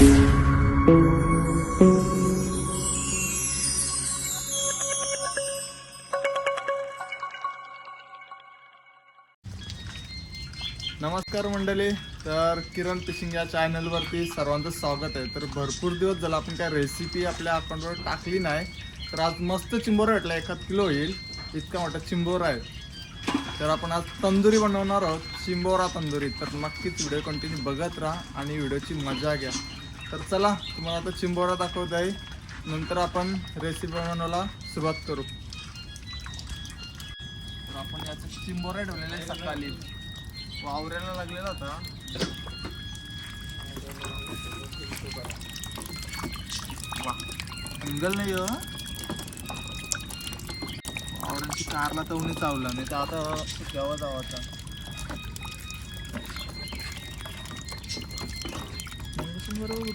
नमस्कार मंडळी तर किरण फिशिंग या चॅनलवरती सर्वांचं स्वागत आहे. तर भरपूर दिवस झाला आपण काय रेसिपी आपल्या अकाउंटवर टाकली नाही तर आज मस्त चिंबोर भेटला एखाद किलो येईल इतका मोठा चिंबोर आहे. तर आपण आज तंदुरी बनवणार आहोत चिंबोरा तंदुरी. तर नक्कीच व्हिडिओ कंटिन्यू बघत राहा आणि व्हिडिओची मजा घ्या. तर चला तुम्हाला आता चिंबोरा दाखवत आहे. नंतर आपण रेसिपी बनवण्याला सुरुवात करू. तर आपण याचं चिंबोरा ठेवलेला आहे सकाळी. वावऱ्याला लागलेला आता वा नाही हो कारला तर उन्ही चावला नाही तर आता केव्हा जावं आता. बरोबर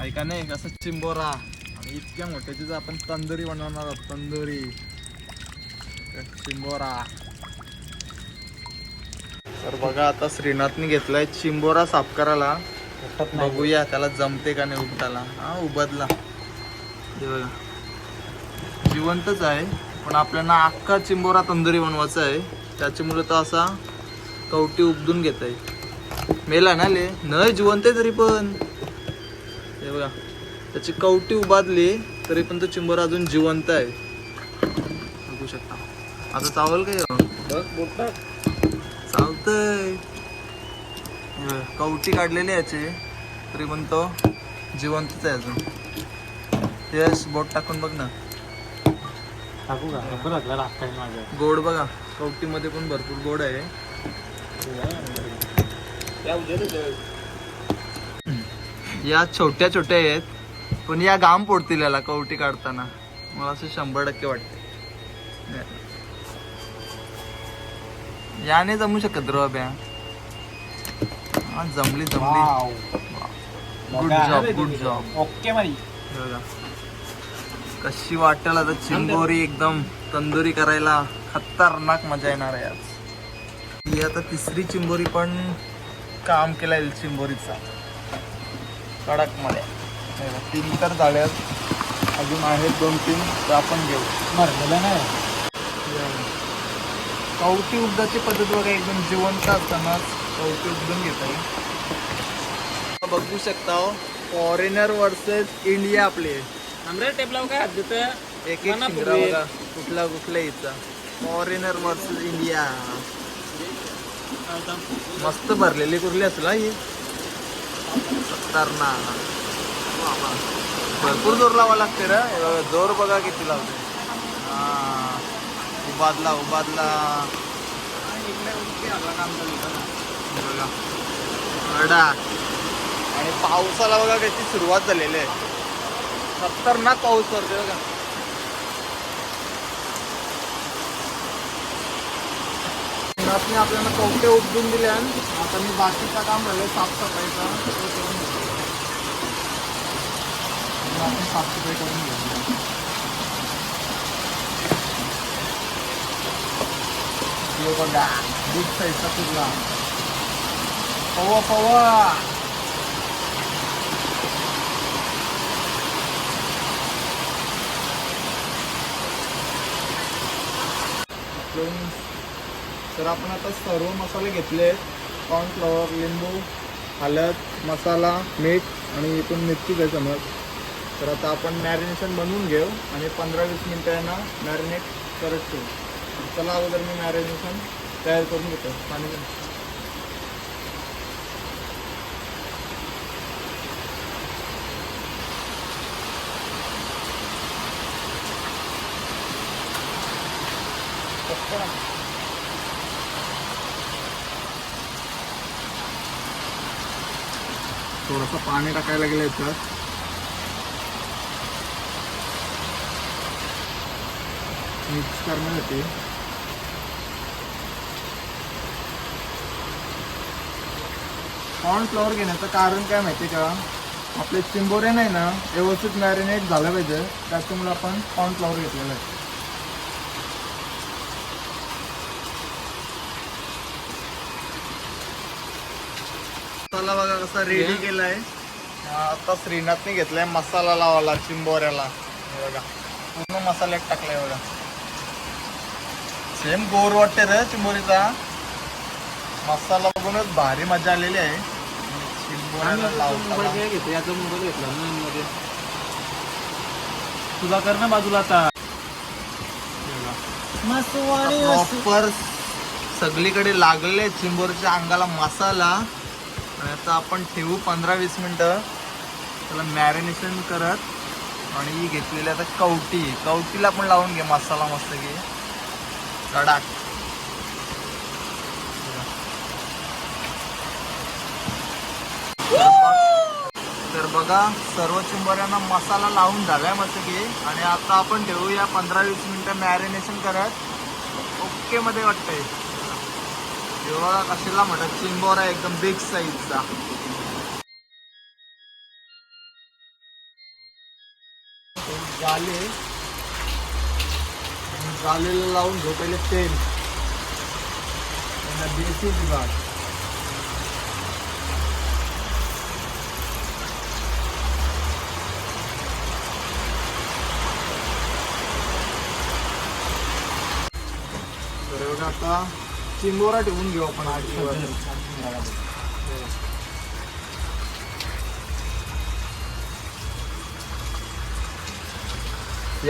ऐका नाही कसं चिंबोरा. आणि इतक्या मोठ्याची आपण तंदुरी बनवणार आहोत तंदुरी. चिंबोरा. तर बघा आता श्रीनाथने घेतलाय चिंबोरा साफ करायला. बघूया त्याला जमते का नाही हा उबदला. हे बघा. जिवंतच आहे. पण आपल्याला अख्खा चिंबोरा तंदुरी बनवायचा आहे. त्याच्यामुळे तो असा कवटी उपदून घेत आहे मेला ना ले? न जिवंत आहे तरी पण. हे बघा. त्याची कवटी उबादली तरी पण तो चिंबोरा अजून जिवंत आहे. बघू शकता. आता चावल काय? बघा, कवटी काढलेली आहे याची. तरी पण तो जिवंतच आहे अजून. यश बोट टाकून बघ ना. टाकू का? बरं लागला लागताय माझं. गोड बघा. कवटीमध्ये पण भरपूर गोड आहे. या छोट्या छोट्या आहेत. पण या घाम पोडतील याला कवटी काढताना. मला असं शंभर टक्के वाटते याने जमू शकत रब्या हा जमली जमली. Good job good job okay मारी. बघा. कशी वाटेल आता चिंबोरी एकदम तंदुरी करायला खतरनाक मजा येणार आहे आज. ही आता तिसरी चिंबोरी पण काम केलं आहे चिंबोरीचा कडकमध्ये तीन तर झाल्यात अजून आहेत दोन तीन तर आपण घेऊ. मरलेलं नाही. कवटी उबदाची पद्धत बघा एकदम जिवंत असतानाच कवटी उबदून घेत आहे. बघू शकता फॉरेनर वर्सेस इंडिया आपले. आमरे टेप लावू काय? हद्दीत एक एक शिंगरा बघा कुठला कुठल्या हिचा फॉरेनर वर्सेस इंडिया मस्त भरलेली कुठली असेल हा ही. खतरनाक. वा वा. भरपूर जोर लावा लागते रे. हे बघा, जोर बघा किती लावते. हा. उबादला उबादला. बघा. अडा आणि पावसाला बघा त्याची सुरुवात झालेली आहे. खतरनाक पाऊस पडतोय बघा. आपल्याला कवटे उपदून दिले आता मी बाकीचं काम झालं साफसफाईचं करून आपण साफसफाई करून घेऊ बघा दूध साईजचा कुर्ला पवा पवा! तर आपण आता सर्व मसाले घेतले. आहेत कॉर्नफ्लॉवर लिंबू हळद मसाला मीठ आणि इथून मिरची आहे समज तर आता आपण मॅरिनेशन बनवून घेऊ आणि पंधरा वीस मिनटांना मॅरिनेट करत ठेवू. चला अगोदर मी मॅरिनेशन तयार करून घेतो. पाणी थोडस पाणी टाकायला गेलं तर मिक्स करण्यासाठी कॉर्नफ्लॉवर घेण्याचं कारण काय माहिती का? आपले चिंबोरे नाही ना व्यवस्थित मॅरिनेट झालं पाहिजे. त्याच्यामुळे आपण कॉर्नफ्लॉवर घेतलेलं आहे. कसा रेडी केलाय. आता श्रीनाथने घेतलाय मसाला लावायला चिंबोऱ्याला. बघा पूर्ण मसाल्यात टाकलाय बघा. सेम गोर वाटते रे चिंबोरीचा. मसाला बघूनच भारी मजा आलेली आहे. चिंबोऱ्याला लावताना. मोबाईल घेतो याचा मोबाईल घेतला ना मध्ये. तुला कर ना बाजूला आता. प्रॉपर सगळीकडे लागले चिंबोरच्या अंगाला मसाला. आणि आता आपण ठेवू पंधरा वीस मिनटं. त्याला मॅरिनेशन करत आणि ही घेतलेली आता कवटी. कवटीला पण लावून घे मसाला मस्त घे. कडाक तर बघा सर्व चिंबोऱ्यांना मसाला लावून झालाय मस्त की. आणि आता आपण ठेवूया पंधरा वीस मिनटं मॅरिनेशन करत. ओके मध्ये वाटतंय. जेव्हा कशाला म्हणतात चिंबोरा एकदम बिग साईजचा झाले झालेलं लावून घेऊ पहिले तेल. त्यांना देसी विभाग. तर एवढं आता चिंबोरा ठेवून घेऊ आपण आठ दिवस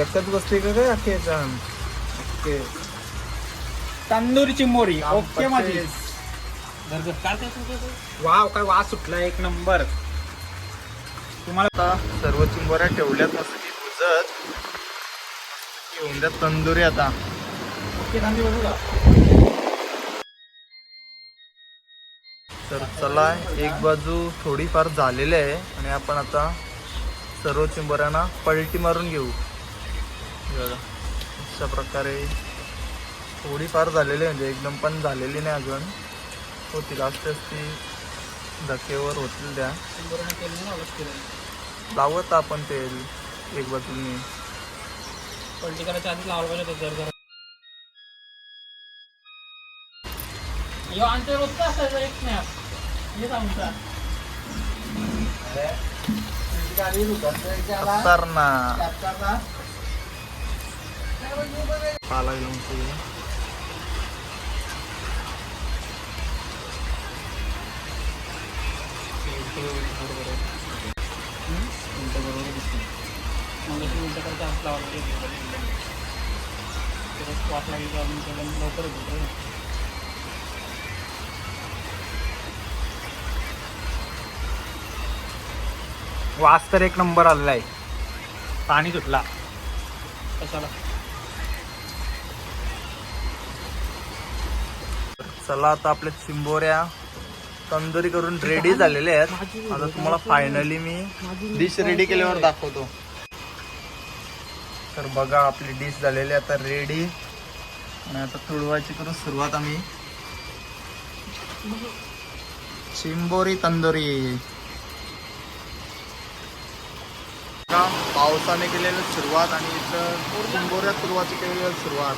एकच बसते का काय अख्खे याच्यानं? ओके तंदुरी चिंबोरी ओके माझी. वाव काय वास सुटला एक नंबर. तुम्हाला आता सर्व चिंबोऱ्या ठेवल्यात की घेऊन द्या तंदुरी आता. ओके कांदी बघू का? तर चला एक बाजू थोडीफार झालेली आहे आणि आपण आता सर्व चिंबोऱ्यांना पलटी मारून घेऊ. अशा प्रकारे थोडीफार झालेली म्हणजे एकदम पण झालेली नाही अजून. होतील असते ती धकेवर होतील त्या. लावत आपण तेल एक बाजूनी. पलटी करायच्या आधी लावलं पाहिजे ते जर यो आमच्या रोजचा असायचा एक स्नॅप हे सांगता तर ना पाला घेऊन ते. मंगाशी मिनटं करता हात वास तर एक नंबर आलेला आहे. पाणी सुटला. कशाला? चला आता आपल्या चिंबोऱ्या तंदुरी करून रेडी झालेल्या आहेत. आता तुम्हाला फायनली मी डिश रेडी केल्यावर दाखवतो. तर बघा आपली डिश झालेली आहे. आता रेडी आणि आता तुळवायची करू सुरुवात आम्ही. चिंबोरी तंदुरी. का? पावसाने केलेली सुरुवात आणि इथं कुंभोऱ्यात सुरुवात केलेली सुरुवात.